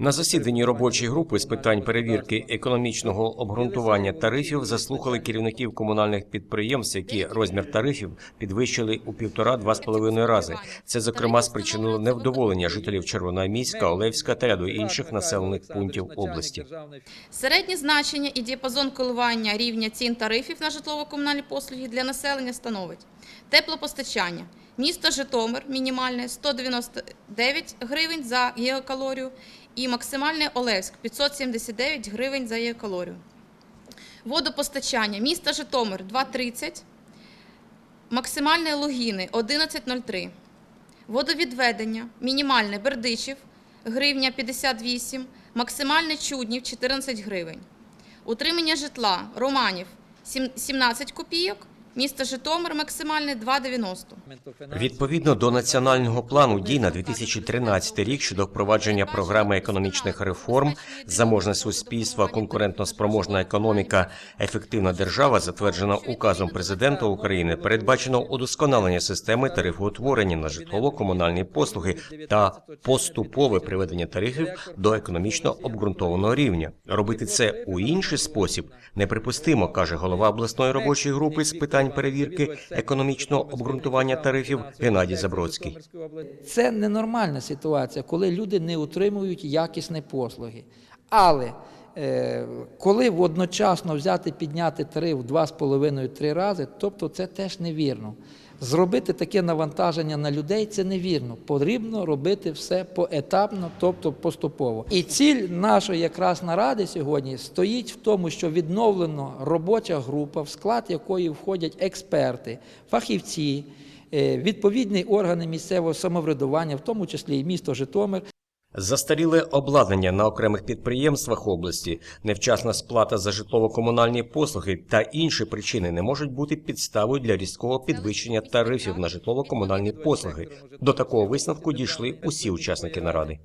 На засіданні робочої групи з питань перевірки економічного обґрунтування тарифів заслухали керівників комунальних підприємств, які розмір тарифів підвищили у півтора-два з половиною рази. Це зокрема спричинило невдоволення жителів Червоноармійська, Олевська та ряду інших населених пунктів області. Середнє значення і діапазон коливання рівня цін тарифів на житлово-комунальні послуги для населення становить теплопостачання. Місто Житомир мінімальне 199 гривень за гігакалорію і максимальне Олевськ 579 гривень за гігакалорію. Водопостачання. Місто Житомир 2,30, максимальне Лугіни 11,03. Водовідведення. Мінімальне Бердичів гривня 58, максимальне Чуднів 14 гривень. Утримання житла Романів 17 копійок, місто Житомир максимальне 2,90. Відповідно до національного плану дій на 2013 рік щодо впровадження програми економічних реформ, заможне суспільство, конкурентно-спроможна економіка, ефективна держава, затверджена указом президента України, передбачено удосконалення системи тарифоутворення на житлово-комунальні послуги та поступове приведення тарифів до економічно обґрунтованого рівня. Робити це у інший спосіб неприпустимо, каже голова обласної робочої групи з питань перевірки економічного обґрунтування тарифів Геннадій Забродський. Це ненормальна ситуація, коли люди не отримують якісні послуги. Але коли одночасно взяти підняти тариф в 2,5-3 рази, тобто це теж невірно. Зробити таке навантаження на людей це невірно. Потрібно робити все поетапно, тобто поступово. І ціль нашої якраз наради сьогодні стоїть в тому, що відновлено робоча група, в склад якої входять експерти, фахівці, е, відповідні органи місцевого самоврядування, в тому числі і місто Житомир, Застаріле обладнання на окремих підприємствах області, невчасна сплата за житлово-комунальні послуги та інші причини не можуть бути підставою для різкого підвищення тарифів на житлово-комунальні послуги. До такого висновку дійшли усі учасники наради.